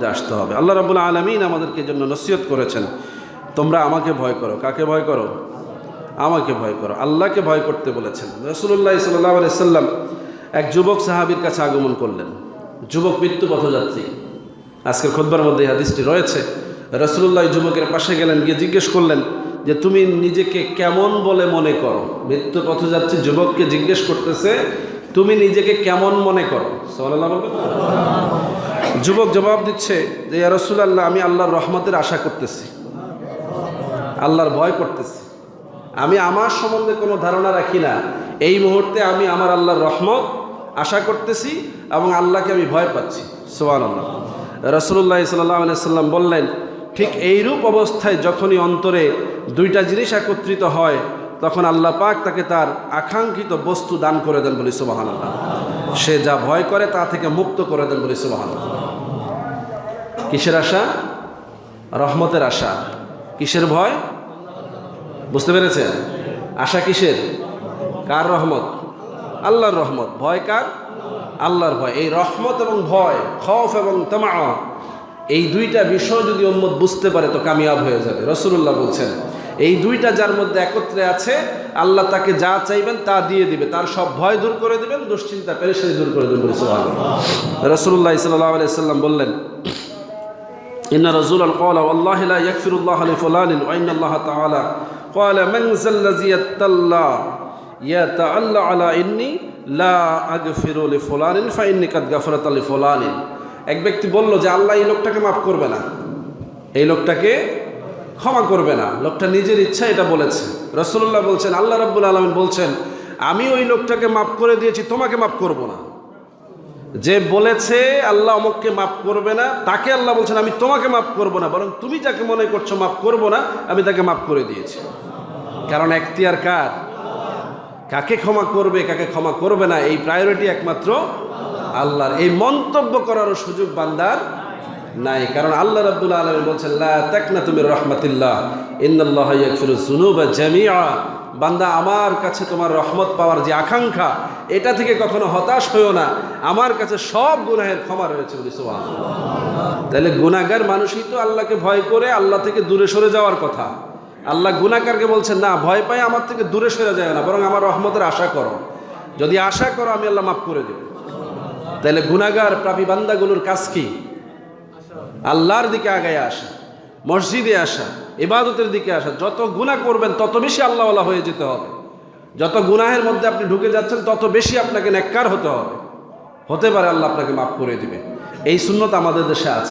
মধ্যে আসতে হবে। আল্লাহ রাবুল আলমিন আমাদেরকে জন্য নসিহত করেছেন, তোমরা আমাকে ভয় করো। কাকে ভয় করো? আমাকে ভয় করো। আল্লাহকে ভয় করতে বলেছেন। রসুল্লাহ সাল্লাহ সাল্লাম এক যুবক সাহাবির কাছে আগমন করলেন। যুবক মৃত্যু পথযাত্রী। আজকের খোদবার মধ্যে হাদিসটি রয়েছে। রসুল্লাহ যুবকের পাশে গেলেন, গিয়ে জিজ্ঞেস করলেন যে, তুমি নিজেকে কেমন বলে মনে করো? মৃত্যু পথযাত্রী যুবককে জিজ্ঞেস করতেছে, তুমি নিজেকে কেমন মনে করো? সাল্লাহ যুবক জবাব দিচ্ছে যে রসুল্লাহ আমি আল্লাহর রহমতের আশা করতেছি। আল্লাহর ভয় করতেছি। আমি আমার সম্বন্ধে কোনো ধারণা রাখি না। এই মুহূর্তে আমি আমার আল্লাহর রহমত আশা করতেছি এবং আল্লাহকে আমি ভয় পাচ্ছি। সোয়ান আল্লাহ রসুল্লাহ সাল্লাহ সাল্লাম বললেন, ঠিক এইরূপ অবস্থায় যখনই অন্তরে দুইটা জিনিস একত্রিত হয়, তখন আল্লাহ পাক তাকে তার আকাঙ্ক্ষিত বস্তু দান করে দেন বলি সুবাহান সে যা ভয় করে তা থেকে মুক্ত করে দেন বলি সুবাহান কিসের আশা? রহমতের আশা। কিসের ভয়? বুঝতে পেরেছেন? আশা কিসের? কার রহমত? আল্লাহর রহমত। ভয় কার? আল্লাহর ভয়। এই রহমত এবং ভয় খফ এবং তামা এই দুইটা বিষয় যদি উম্মত বুঝতে পারে তো কামিয়াব হয়ে যাবে। রসুল্লাহ বলছেন, এই দুইটা যার মধ্যে একত্রে আছে, আল্লাহ তাকে যা চাইবেন তা দিয়ে দিবে। তার সব ভয় দূর করে দিবেন, দুশ্চিন্তা, পেরেশানি দূর করে দেবেন। রসুল্লাহ সাল্লাহ সাল্লাম বললেন إن رسول قال والله لا يغفر الله لفلان وإن الله تعالى قال من ذا الذي يتلى يتعلى على إني لا أغفر لفلان فإني قد غفرت لفلان এক ব্যক্তি বলল যে আল্লাহ এই লোকটাকে মাফ করবে না এই লোকটাকে ক্ষমা করবে না লোকটা নিজের ইচ্ছা এটা বলেছে রসুল্লাহ বলছেন আল্লাহ রাব্বুল আলমিন বলছেন আমি ওই লোকটাকে মাফ করে দিয়েছি তোমাকে মাফ করব না যে বলেছে আল্লাহ অমুককে মাফ করবে না, তাকে আল্লাহ বলছেন, আমি তোমাকে মাফ করব না, বরং তুমি যাকে মনে করছ মাফ করব না, আমি তাকে মাফ করে দিয়েছি। কারণ এখতিয়ার কার? কাকে ক্ষমা করবে, কাকে ক্ষমা করবে না, এই প্রায়োরিটি একমাত্র আল্লাহর। এই মন্তব্য করারও সুযোগ বান্দার নাই। কারণ আল্লাহ রাব্বুল আলমী বলছেন তাকনা তুমি রহমাতিল্লাহ যুনুবা জামিআ। বান্দা, আমার কাছে তোমার রহমত পাওয়ার যে আকাঙ্ক্ষা, এটা থেকে কখনো হতাশ হয়েও না। আমার কাছে সব গুনাহের ক্ষমা রয়েছে বলি, সুবহানাল্লাহ। তাহলে গুনাহগার মানুষই তো আল্লাহকে ভয় করে আল্লাহ থেকে দূরে সরে যাওয়ার কথা। আল্লাহ গুনাহগারকে বলছেন, না, ভয় পাই আমার থেকে দূরে সরে যায় না, বরং আমার রহমতের আশা করো। যদি আশা করো, আমি আল্লাহ মাফ করে দেব। তাহলে গুনাহগার প্রাপী বান্দাগুলোর কাজ কি? আল্লাহর দিকে আগায় আসা, মসজিদে আসা, ইবাদতের দিকে আসা, যত গুণা করবেন তত বেশি আল্লাহওয়ালা হয়ে যেতে হবে। যত গুনাহের মধ্যে আপনি ঢুকে যাচ্ছেন তত বেশি আপনাকে নেককার হতে হবে। হতে পারে আল্লাহ আপনাকে মাফ করে দিবে। এই শূন্যতা আমাদের দেশে আছে।